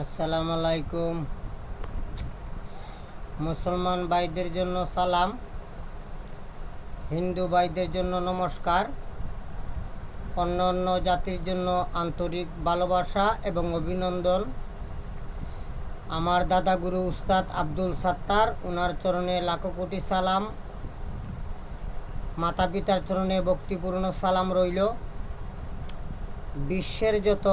আসসালামু আলাইকুম মুসলমান ভাইদের জন্য সালাম। হিন্দু ভাইদের জন্য নমস্কার। অন্য অন্য জাতির জন্য আন্তরিক ভালোবাসা এবং অভিনন্দন। আমার দাদা গুরু উস্তাদ আব্দুল সাত্তার ওনার চরণে লাখো কোটি সালাম। মাতা পিতার চরণে ভক্তিপূর্ণ সালাম রইল। বিশ্বের যত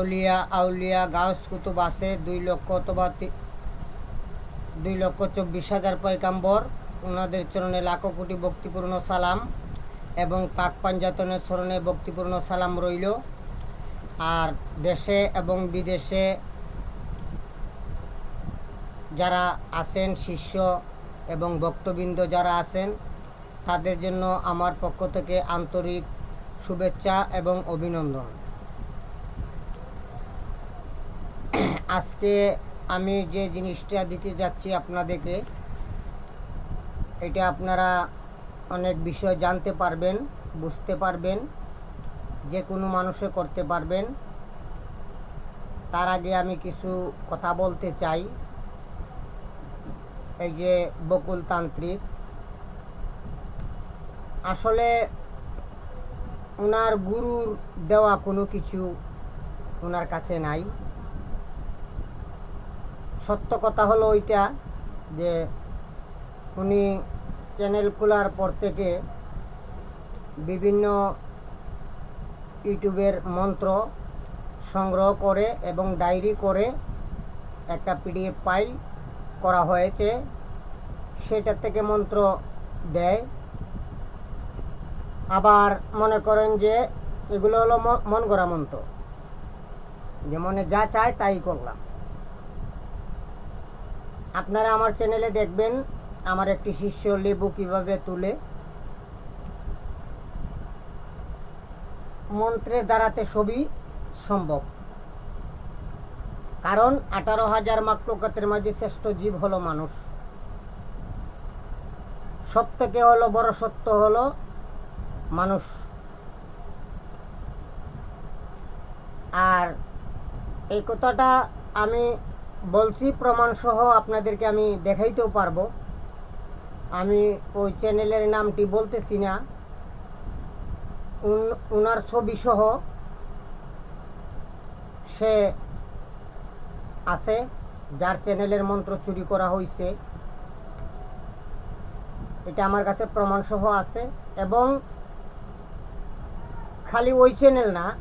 অলিয়া, আউলিয়া, গাউস কুতুব আছে, দুই লক্ষ অথবা দুই লক্ষ চব্বিশ হাজার পয়কাম্বর ওনাদের চরণে লাখো কোটি ভক্তিপূর্ণ সালাম এবং পাক পাঞ্জাতনের চরণে ভক্তিপূর্ণ সালাম রইল। আর দেশে এবং বিদেশে যারা আছেন, শিষ্য এবং ভক্তবৃন্দ যারা আছেন, তাদের জন্য আমার পক্ষ থেকে আন্তরিক শুভেচ্ছা এবং অভিনন্দন। আজকে আমি যে জিনিসটা দিতে যাচ্ছি আপনাদেরকে, এটা আপনারা অনেক বিষয় জানতে পারবেন, বুঝতে পারবেন, যে কোনো মানুষে করতে পারবেন। তার আগে আমি কিছু কথা বলতে চাই। এই যে বকুল তান্ত্রিক আসলে ওনার গুরুর দেওয়া কোনো কিছু ওনার কাছে নাই। সত্য কথা হলো ওইটা যে উনি চ্যানেল খোলার পর থেকে বিভিন্ন ইউটিউবের মন্ত্র সংগ্রহ করে এবং ডায়েরি করে একটা পিডিএফ ফাইল করা হয়েছে। সেটা থেকে মন্ত্র দেয়। আবার মনে করেন যে এগুলো হলো মন গড়া মন্ত্র। যে মনে যা চায় তাই করলাম। আপনারা আমার চ্যানেলে দেখবেন আমার একটি শিষ্য লেবু কীভাবে তুলে। মন্ত্রের দ্বারাতে সবই সম্ভব। কারণ আঠারো হাজার মাকলকাতের মাঝে শ্রেষ্ঠ জীব হলো মানুষ। সব থেকে হলো বড় সত্য হলো মানুষ। আর এই কথাটা আমি বলছি প্রমাণ সহ আপনাদেরকে আমি দেখাইতেও পারব। আমি ওই চ্যানেলের নামটি বলতেছি না। উন- উনার ছবি সহ সে আছে, যার চ্যানেলের মন্ত্র চুরি করা হয়েছে এটা আমার কাছে প্রমাণ সহ আছে এবং খালি ওই চ্যানেল না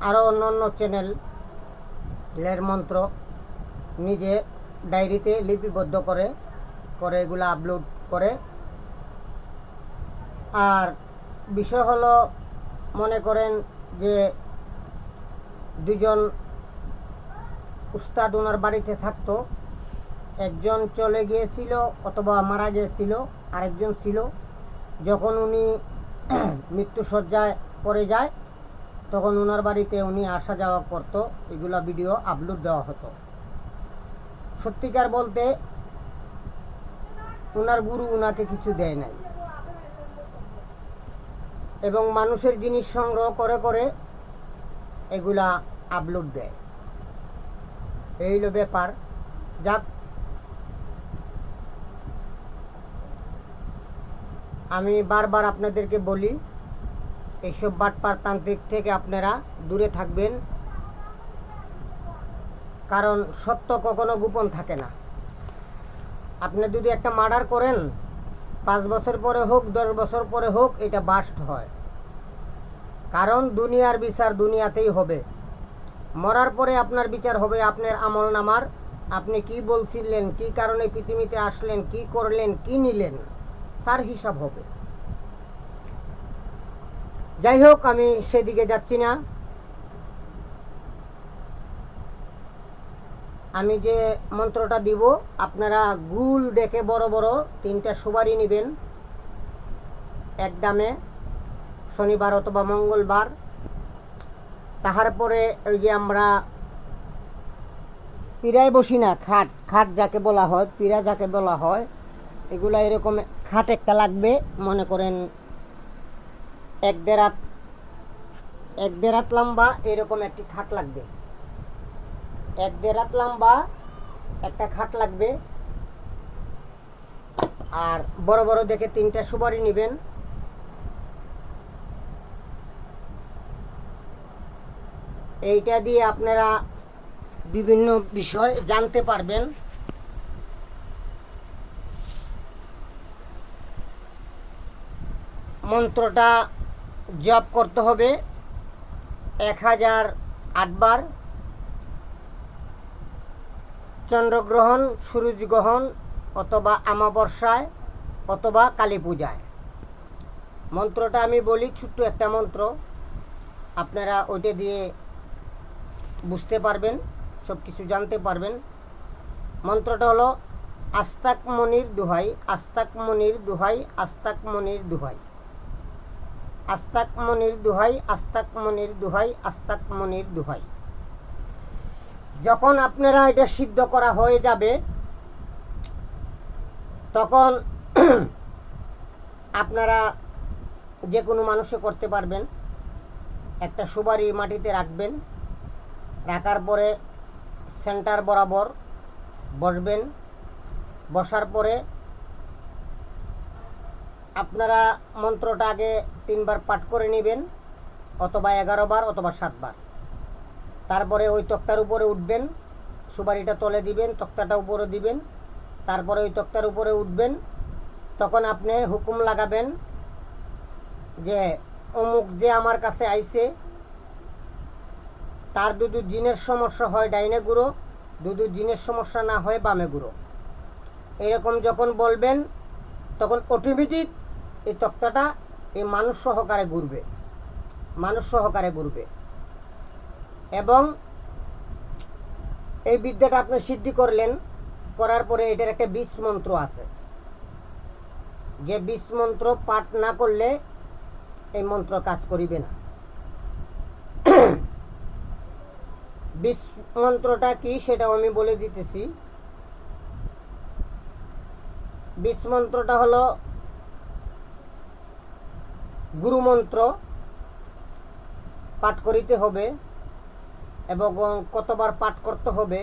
আরও অন্য অন্য চ্যানেলের মন্ত্র নিজে ডায়েরিতে লিপিবদ্ধ করে করে এগুলো আপলোড করে। আর বিষয় হলো, মনে করেন যে দুজন উস্তাদ ওনার বাড়িতে থাকতো। একজন চলে গিয়েছিল অথবা মারা গিয়েছিল, আরেকজন ছিল। যখন উনি মৃত্যুসজ্জায় পড়ে যায়, তখন ওনার বাড়িতে উনি আসা যাওয়া করতো, এগুলা ভিডিও আপলোড দেওয়া হতো। সত্যিকার বলতে, ওনার গুরু ওনাকে কিছু দেয় নাই। এবং মানুষের জিনিস সংগ্রহ করে করে এগুলা আপলোড দেয়। এই হলো ব্যাপার। যাক। আমি বারবার আপনাদেরকে বলি এইসব বাটপার তান্ত্রিক থেকে আপনারা দূরে থাকবেন। কারণ সত্য কখনো গোপন থাকে না। আপনি যদি একটা মার্ডার করেন, পাঁচ বছর পরে হোক, দশ বছর পরে হোক, এটা বাস্ট হয়। কারণ দুনিয়ার বিচার দুনিয়াতেই হবে। মরার পরে আপনার বিচার হবে আপনার আমল নামার। আপনি কি বলছিলেন, কি কারণে পৃথিবীতে আসলেন, কি করলেন, কি নিলেন, তার হিসাব হবে। যাই হোক, আমি সেদিকে যাচ্ছি না। আমি যে মন্ত্রটা দিব, আপনারা গুল দেখে বড় বড় তিনটা সুপারি নেবেন। এক দামে, শনিবার অথবা মঙ্গলবার। তাহার পরে ওই যে আমরা পীড়ায় বসি না, খাট খাট যাকে বলা হয়, পীড়া যাকে বলা হয়, এগুলা এরকম খাট একটা লাগবে, মনে করেন এক দেড় এক দেড় লম্বা এরকম একটি খাট লাগবে। এক দেড় হাত লম্বা, একটা খাট লাগবে। আর বড় বড় দেখে তিনটা সুপারি নেবেন। এইটা দিয়ে আপনারা বিভিন্ন বিষয় জানতে পারবেন। মন্ত্রটা জপ করতে হবে। এক হাজার আটবার। চন্দ্রগ্রহণ, সূর্যগ্রহণ অথবা আমাবর্ষায় অথবা কালী পূজায় মন্ত্রটা আমি বলি ছোট্ট একটা মন্ত্র। আপনারা ওইটা দিয়ে বুঝতে পারবেন সব কিছু জানতে পারবেন। মন্ত্রটা হলো, আস্তাক মনির দুহাই, আস্তাক মনির দুহাই, আস্তাক মনির দুহাই। আস্তাক মনির দুহাই, আস্তাক মনির দুহাই, আস্তাক মনির দুহাই। যখন আপনারা এটা সিদ্ধ করা হয়ে যাবে, তখন আপনারা যে কোনো মানুষে করতে পারবেন। একটা সুপারি মাটিতে রাখবেন, রাখার পরে সেন্টার বরাবর বসবেন। বসার পরে আপনারা মন্ত্রটা আগে তিনবার পাঠ করে নেবেন, অথবা এগারো বার, অথবা সাতবার। তারপরে ওই তক্তার উপরে উঠবেন, সুপারিটা তলে দিবেন, তক্তাটা উপরে দিবেন, তারপরে ওই তক্তার উপরে উঠবেন, তখন আপনি হুকুম লাগাবেন যে অমুক যে আমার কাছে আইছে, তার দুদু জিনের সমস্যা হয় ডাইনে গুঁড়ো দুদু জিনের সমস্যা না হয় বামে গুঁড়ো। এরকম যখন বলবেন, তখন অটোমেটিক এই তক্তাটা এই মানুষ সহকারে ঘুরবে, মানুষ সহকারে ঘুরবে। এবং এই বিদ্যাটা আপনি সিদ্ধি করলেন, করার পরে এটার একটা বিষ মন্ত্র আছে। যে বিষ মন্ত্র পাঠ না করলে এই মন্ত্র কাজ করিবে না। বিষ মন্ত্রটা কি সেটাও আমি বলে দিতেছি। বিষ মন্ত্রটা হলো গুরু মন্ত্র, পাঠ করিতে হবে। এবং কতবার পাঠ করতে হবে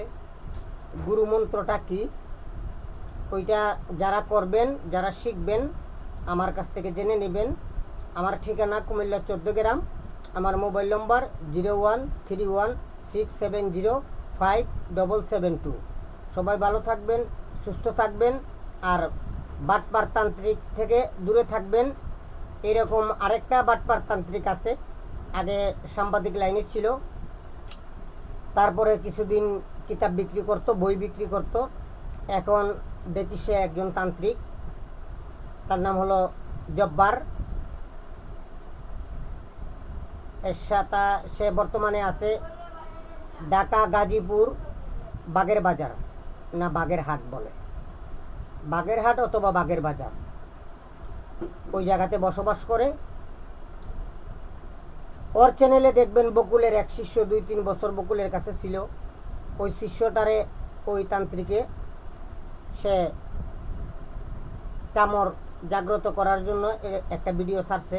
গুরু মন্ত্রটা কি? ওইটা যারা করবেন, যারা শিখবেন, আমার কাছ থেকে জেনে নেবেন। আমার ঠিকানা কুমিল্লা চোদ্দ গ্রাম, আমার mobile number zero one three one six seven zero five double seven two. সবাই ভালো থাকবেন, সুস্থ থাকবেন, আর বাটপার তান্ত্রিক থেকে দূরে থাকবেন। এরকম আরেকটা বাটপার তান্ত্রিক আছে, আগে সাংবাদিক লাইনে ছিল। তারপরে কিছুদিন কিতাব বিক্রি করত, বই বিক্রি করত। এখন দেখি সে একজন তান্ত্রিক, তার নাম হলো জব্বার। এর সাথে সে বর্তমানে আছে ঢাকা, গাজীপুর, বাগের বাজার, না বাগের হাট বলে। বাগের হাট অথবা বাগের বাজার। ওই জায়গাতে বসবাস করে। ওর চ্যানেলে দেখবেন বকুলের এক শিষ্য দুই তিন বছর বকুলের কাছে ছিল। ওই শিষ্যটারে, ওই তান্ত্রিকে সে চামর জাগ্রত করার জন্য একটা ভিডিও ছাড়ছে।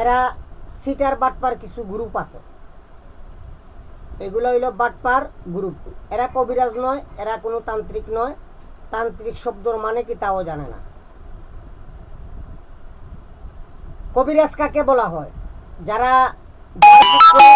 এরা সিটার বাটপার কিছু গ্রুপ আছে। এগুলো হইল বাটপার গ্রুপ এরা কবিরাজ নয়, এরা কোনো তান্ত্রিক নয়। তান্ত্রিক শব্দর মানে কি তাও জানে না। কবিরাজ কাকে বলা হয়? যারা জাদু করে